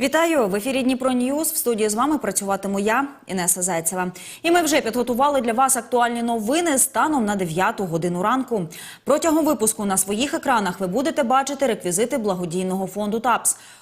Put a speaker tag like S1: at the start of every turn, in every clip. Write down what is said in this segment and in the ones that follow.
S1: Вітаю в ефірі Дніпро Ньюз. В студії з вами працюватиму я, Інеса Зайцева. І ми вже підготували для вас актуальні новини станом на 9 годину ранку. Протягом випуску на своїх екранах ви будете бачити реквізити благодійного фонду ТАПС.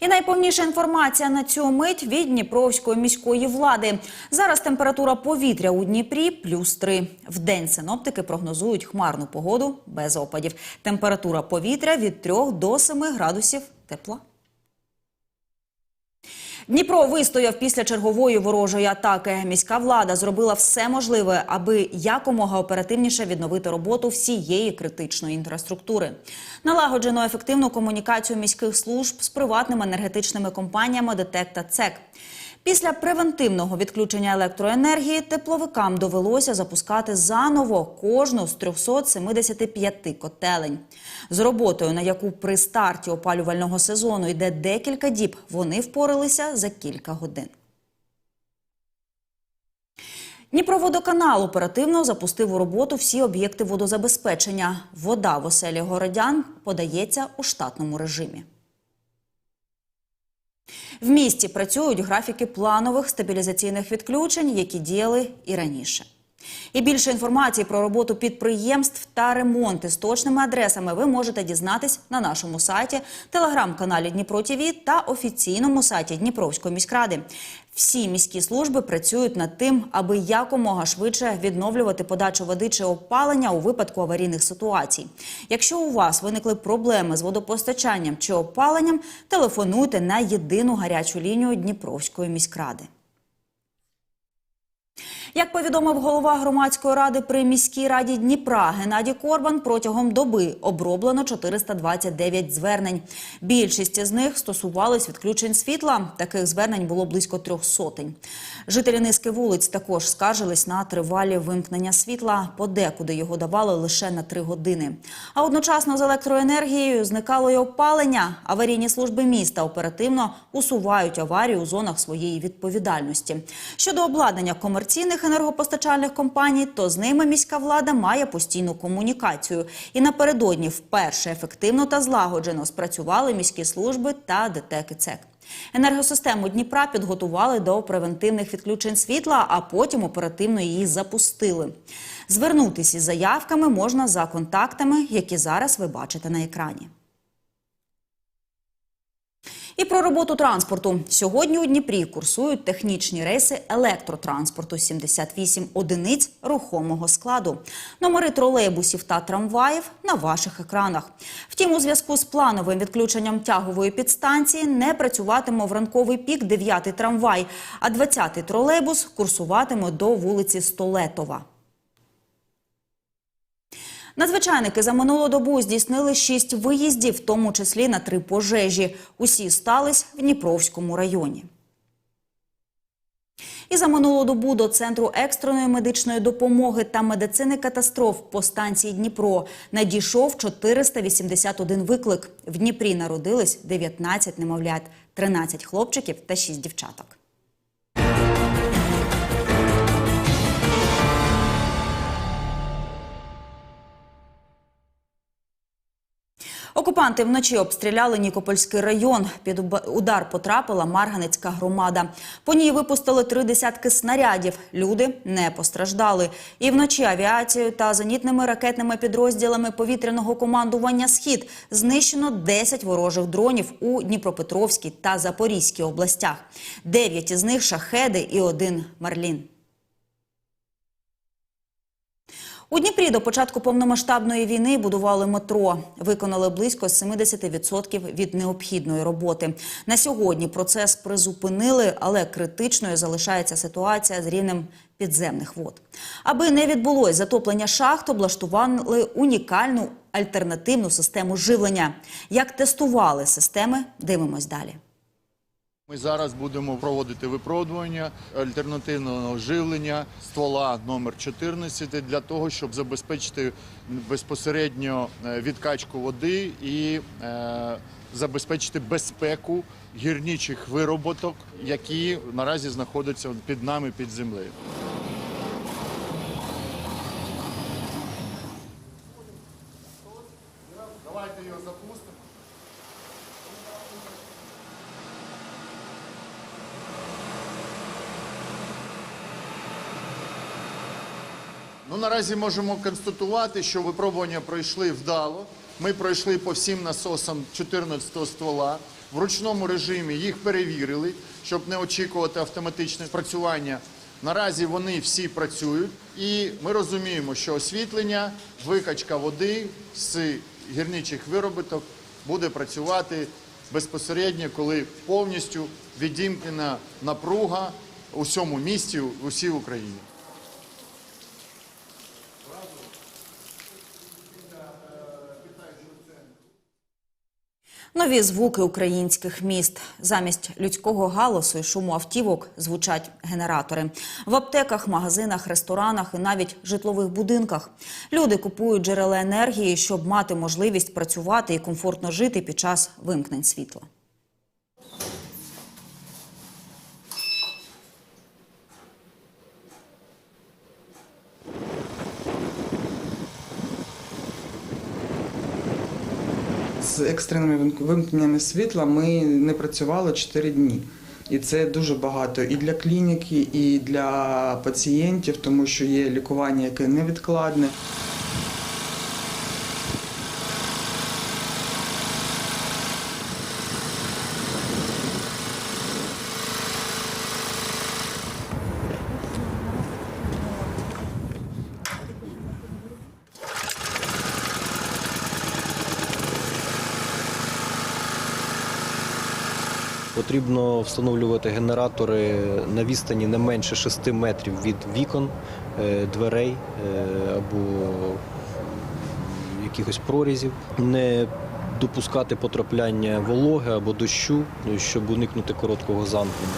S1: І найповніша інформація на цю мить від Дніпровської міської влади. Зараз температура повітря у Дніпрі плюс 3. В день синоптики прогнозують хмарну погоду без опадів. Температура повітря від 3 до 7 градусів тепла. Дніпро вистояв після чергової ворожої атаки. Міська влада зробила все можливе, аби якомога оперативніше відновити роботу всієї критичної інфраструктури. Налагоджено ефективну комунікацію міських служб з приватними енергетичними компаніями ДТЕК та ЦЕК. Після превентивного відключення електроенергії тепловикам довелося запускати заново кожну з 375 котелень. З роботою, на яку при старті опалювального сезону йде декілька діб, вони впоралися за кілька годин. Дніпроводоканал оперативно запустив у роботу всі об'єкти водозабезпечення. Вода в оселі городян подається у штатному режимі. В місті працюють графіки планових стабілізаційних відключень, які діяли і раніше. І більше інформації про роботу підприємств та ремонти з точними адресами ви можете дізнатись на нашому сайті, телеграм-каналі Дніпро ТІВІ та офіційному сайті Дніпровської міськради. Всі міські служби працюють над тим, аби якомога швидше відновлювати подачу води чи опалення у випадку аварійних ситуацій. Якщо у вас виникли проблеми з водопостачанням чи опаленням, телефонуйте на єдину гарячу лінію Дніпровської міськради. Як повідомив голова громадської ради при міській раді Дніпра Геннадій Корбан, протягом доби оброблено 429 звернень. Більшість з них стосувались відключень світла. Таких звернень було близько трьох сотень. Жителі низки вулиць також скаржились на тривалі вимкнення світла. Подекуди його давали лише на три години. А одночасно з електроенергією зникало й опалення. Аварійні служби міста оперативно усувають аварії у зонах своєї відповідальності. Щодо обладнання комерційних енергопостачальних компаній, то з ними міська влада має постійну комунікацію. І напередодні вперше ефективно та злагоджено спрацювали міські служби та ДТЕК і ЦЕК. Енергосистему Дніпра підготували до превентивних відключень світла, а потім оперативно її запустили. Звернутися із заявками можна за контактами, які зараз ви бачите на екрані. І про роботу транспорту. Сьогодні у Дніпрі курсують технічні рейси електротранспорту 78 одиниць рухомого складу. Номери тролейбусів та трамваїв на ваших екранах. Втім, у зв'язку з плановим відключенням тягової підстанції не працюватиме в ранковий пік 9-й трамвай, а 20-й тролейбус курсуватиме до вулиці Столетова. Надзвичайники за минулу добу здійснили шість виїздів, в тому числі на три пожежі. Усі стались в Дніпровському районі. І за минулу добу до центру екстреної медичної допомоги та медицини катастроф по станції Дніпро надійшов 481 виклик. В Дніпрі народились 19 немовлят, 13 хлопчиків та 6 дівчаток. Окупанти вночі обстріляли Нікопольський район. Під удар потрапила Марганецька громада. По ній випустили три десятки снарядів. Люди не постраждали. І вночі авіацією та зенітними ракетними підрозділами повітряного командування Схід знищено 10 ворожих дронів у Дніпропетровській та Запорізькій областях. Дев'ять із них шахеди і один Марлін. У Дніпрі до початку повномасштабної війни будували метро. Виконали близько 70% від необхідної роботи. На сьогодні процес призупинили, але критичною залишається ситуація з рівнем підземних вод. Аби не відбулось затоплення шахт, облаштували унікальну альтернативну систему живлення. Як тестували системи, дивимось далі.
S2: Ми зараз будемо проводити випробування альтернативного живлення ствола номер 14 для того, щоб забезпечити безпосередньо е, відкачку води і е, забезпечити безпеку гірничих вироботок, які наразі знаходяться під нами під землею. Наразі можемо констатувати, що випробування пройшли вдало. Ми пройшли по всім насосам 14 ствола. В ручному режимі їх перевірили, щоб не очікувати автоматичне працювання. Наразі вони всі працюють, і ми розуміємо, що освітлення, викачка води з гірничих виробіток буде працювати безпосередньо, коли повністю відімкнена напруга у всьому місті, у всій Україні.
S1: Нові звуки українських міст. Замість людського галасу і шуму автівок звучать генератори. В аптеках, магазинах, ресторанах і навіть житлових будинках. Люди купують джерела енергії, щоб мати можливість працювати і комфортно жити під час вимкнень світла.
S3: З екстреними вимк- вимкненнями світла ми не працювали 4 дні. І це дуже багато і для клініки, і для пацієнтів, тому що є лікування, яке невідкладне.
S4: Потрібно встановлювати генератори на відстані не менше 6 метрів від вікон, е, дверей е, або якихось прорізів. Не допускати потрапляння вологи або дощу, щоб уникнути короткого замкнення.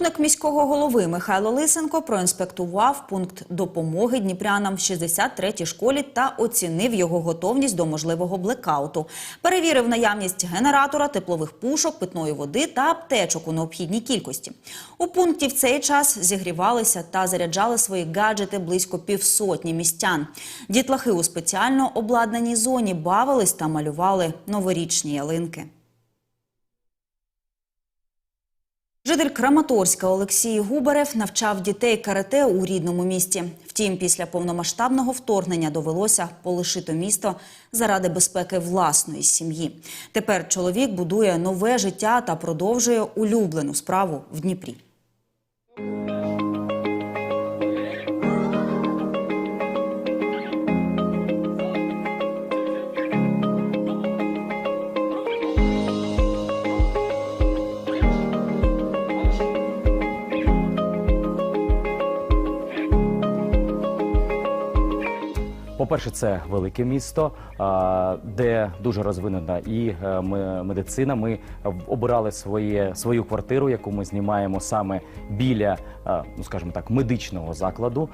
S1: Заступник міського голови Михайло Лисенко проінспектував пункт допомоги дніпрянам в 63-й школі та оцінив його готовність до можливого блекауту. Перевірив наявність генератора, теплових пушок, питної води та аптечок у необхідній кількості. У пункті в цей час зігрівалися та заряджали свої гаджети близько півсотні містян. Дітлахи у спеціально обладнаній зоні бавились та малювали новорічні ялинки. Житель Краматорська Олексій Губарев навчав дітей карате у рідному місті. Втім, після повномасштабного вторгнення довелося полишити місто заради безпеки власної сім'ї. Тепер чоловік будує нове життя та продовжує улюблену справу в Дніпрі.
S5: По-перше, це велике місто, де дуже розвинена і е, медицина. Ми обирали своє, свою квартиру, яку ми знімаємо саме біля, е, ну скажімо так, медичного закладу.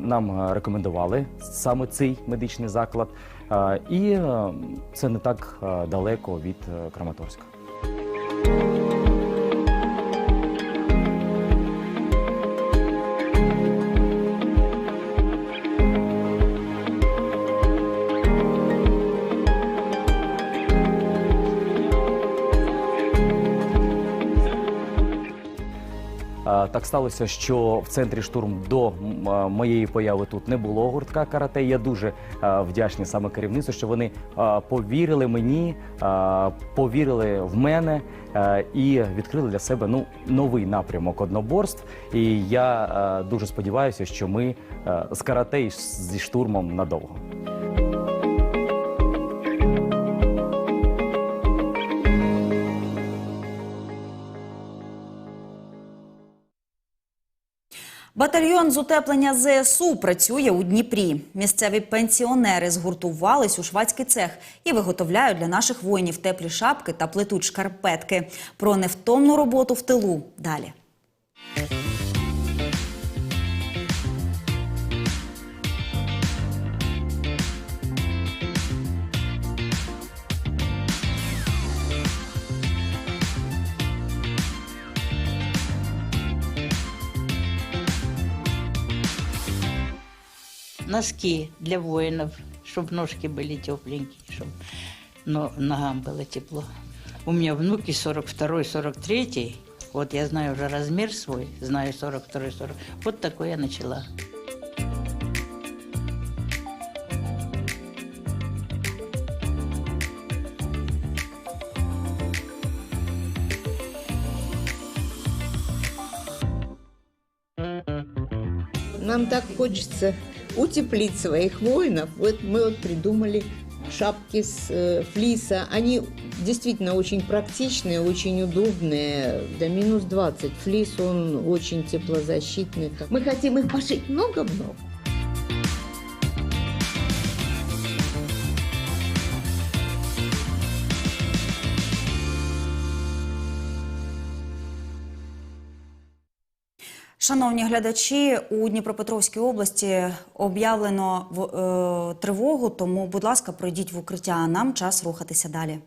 S5: Нам рекомендували саме цей медичний заклад, і е, це не так далеко від Краматорська. Так сталося, що в центрі штурм до моєї появи тут не було гуртка карате. Я дуже вдячний саме керівництву, що вони повірили мені, повірили в мене і відкрили для себе ну новий напрямок одноборств. І я дуже сподіваюся, що ми з карате зі штурмом надовго.
S1: Батальйон з утеплення ЗСУ працює у Дніпрі. Місцеві пенсіонери згуртувались у швадський цех і виготовляють для наших воїнів теплі шапки та плетуть шкарпетки. Про невтомну роботу в тилу далі.
S6: Носки для воинов, чтобы ножки были тепленькие, чтобы ногам было тепло. У меня внуки 42 43 вот я знаю уже размер свой, знаю 42 40 Вот такой я начала.
S7: Нам так хочется утеплить своих воинов. Вот мы вот придумали шапки с э, флиса. Они действительно очень практичные, очень удобные. До минус 20. Флис, он очень теплозащитный. Мы хотим их пошить много-много.
S1: Шановні глядачі, у Дніпропетровській області об'явлено е, тривогу, тому, будь ласка, пройдіть в укриття. а Нам час рухатися далі.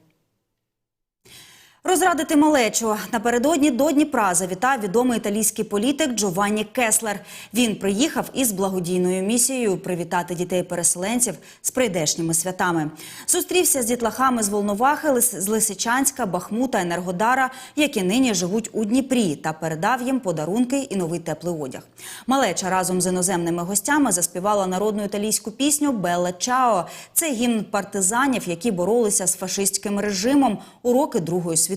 S1: Розрадити малечу напередодні до Дніпра завітав відомий італійський політик Джованні Кеслер. Він приїхав із благодійною місією привітати дітей-переселенців з прийдешніми святами. Зустрівся з дітлахами з Волновахи, з Лисичанська, Бахмута, Енергодара, які нині живуть у Дніпрі, та передав їм подарунки і новий теплий одяг. Малеча разом з іноземними гостями заспівала народну італійську пісню Белла Чао. Це гімн партизанів, які боролися з фашистським режимом у роки Другої світової